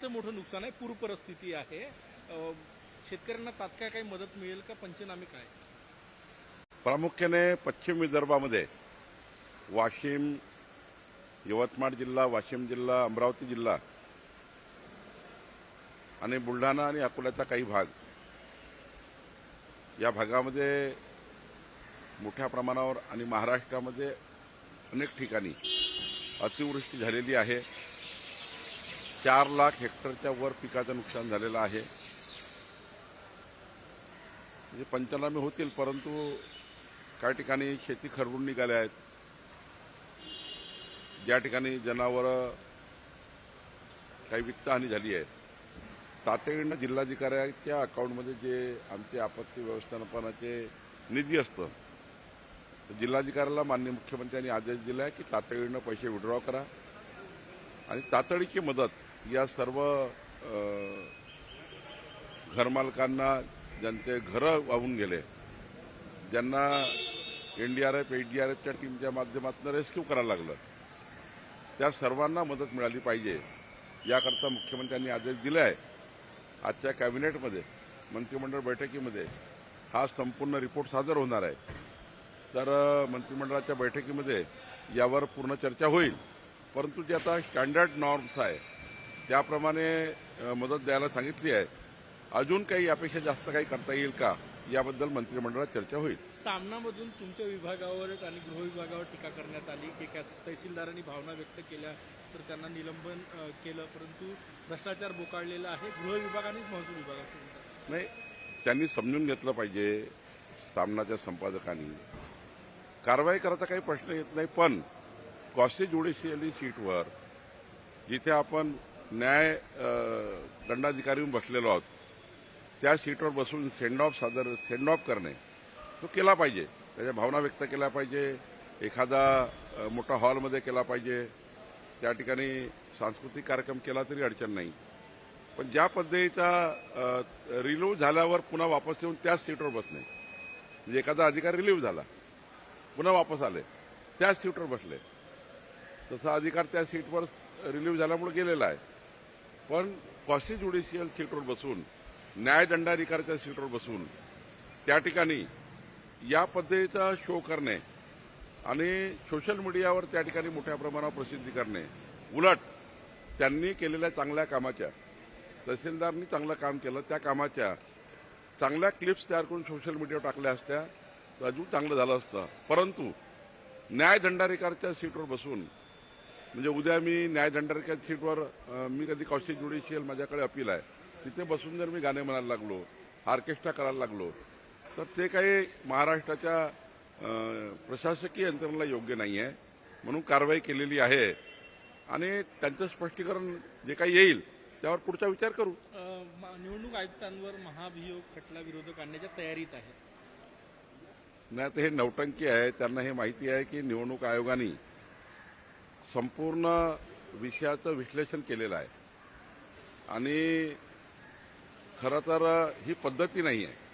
चं मोठं नुकसान आहे. पूर परिस्थिती आहे शेतकऱ्यांना तात्काळ काही मदत मिळेल का? पंचनामे काय? प्रामुख्याने पश्चिम विदर्भामध्ये वाशिम यवतमाळ जिल्हा वाशिम जिल्हा अमरावती जिल्हा आणि बुलढाणा आणि अकोल्याचा काही भाग या भागामध्ये मोठ्या प्रमाणावर आणि महाराष्ट्रामध्ये अनेक ठिकाणी अतिवृष्टी झालेली आहे. चार लाख हेक्टरच्या वर पिकाचं नुकसान झालेलं आहे. म्हणजे पंचनामे होतील परंतु काही ठिकाणी शेती खरडून निघाल्या आहेत. ज्या ठिकाणी जनावरं काही वित्तहानी झाली आहे तातडीनं जिल्हाधिकाऱ्याच्या अकाउंटमध्ये जे आमचे आपत्ती व्यवस्थापनाचे निधी असतं तर जिल्हाधिकाऱ्याला माननीय मुख्यमंत्र्यांनी आदेश दिला आहे की तातडीनं पैसे विड्रॉ करा. आणि तातडीची मदत या सर्व घरमालकांना ज्यांचे घरं वाहून गेले ज्यांना एनडीआरएफ एफच्या टीमच्या माध्यमातून रेस्क्यू करायला लागलं त्या सर्वांना मदत मिळाली पाहिजे. याकरता मुख्यमंत्र्यांनी आदेश दिले आहे. आजच्या कॅबिनेटमध्ये मंत्रिमंडळ बैठकीमध्ये हा संपूर्ण रिपोर्ट सादर होणार आहे. तर मंत्रिमंडळाच्या बैठकीमध्ये यावर पूर्ण चर्चा होईल. परंतु जे आता स्टँडर्ड नॉर्म्स आहे त्याप्रमाणे मदत द्यायला सांगितली आहे. अजून काही यापेक्षा जास्त काही करता येईल का? याबद्दल मंत्रिमंडळात चर्चा होईल. सामनामधून तुमच्या विभागावर आणि गृह विभागावर टीका करण्यात आली. की तहसीलदारांनी भावना व्यक्त केल्या तर त्यांना निलंबन केलं परंतु भ्रष्टाचार बोकाळलेला आहे. गृह विभाग आणि महसूल विभाग नाही त्यांनी समजून घेतलं पाहिजे सामनाच्या संपादकांनी. कारवाई करायचा काही प्रश्न येत नाही पण कॉसी ज्युडिशियली सीटवर जिथे आपण न्याय दंडाधिकारी म्हणून बसलेलो आहोत. त्या सीटवर बसून सेंड ऑफ सादर सेंड ऑफ करणे तो केला पाहिजे. त्याच्या भावना व्यक्त केल्या पाहिजे. एखादा मोठा हॉलमध्ये केला पाहिजे. त्या ठिकाणी सांस्कृतिक कार्यक्रम केला तरी अडचण नाही. पण ज्या पद्धतीचा रिलीव्ह झाल्यावर पुन्हा वापस येऊन त्याच सीटवर बसणे. म्हणजे एखादा अधिकारी रिलीव्ह झाला पुन्हा वापस आले त्याच सीटवर बसले. तसा अधिकार त्या सीटवर रिलीव्ह झाल्यामुळे गेलेला आहे. पण कॉस्टी ज्युडिशियल सीटवर बसून न्यायदंडाधिकाऱ्याच्या सीटवर बसून त्या ठिकाणी या पद्धतीचा शो करणे आणि सोशल मीडियावर त्या ठिकाणी मोठ्या प्रमाणावर प्रसिद्धी करणे उलट त्यांनी केलेल्या चांगल्या कामाच्या तहसीलदारनी चांगलं काम केलं त्या कामाच्या चांगल्या क्लिप्स तयार करून सोशल मीडियावर टाकल्या असत्या तर अजून चांगलं झालं असतं. परंतु न्यायदंडाधिकाऱ्याच्या सीटवर बसून म्हणजे उद्या मी न्यायदंडाधिकाऱ्याच्या सीटवर मी कधी कौशिक ज्युडिशियल माझ्याकडे अपील आहे. तिथे बसून जर मी गाणे म्हणायला लागलो ऑर्केस्ट्रा करायला लागलो तर ते काही महाराष्ट्राच्या प्रशासकीय यंत्रणेला योग्य नाही आहे म्हणून कारवाई केलेली आहे. आणि त्यांचं स्पष्टीकरण जे काही येईल त्यावर पुढचा विचार करू. निवडणूक आयुक्तांवर महाभियोग खटला विरोधक आणण्याच्या तयारीत आहेत नाही तर हे नौटंकी आहे. त्यांना हे माहिती आहे की निवडणूक आयोगाने संपूर्ण विषयाचं विश्लेषण केलेलं आहे. आणि खरं तर ही पद्धती नाही आहे.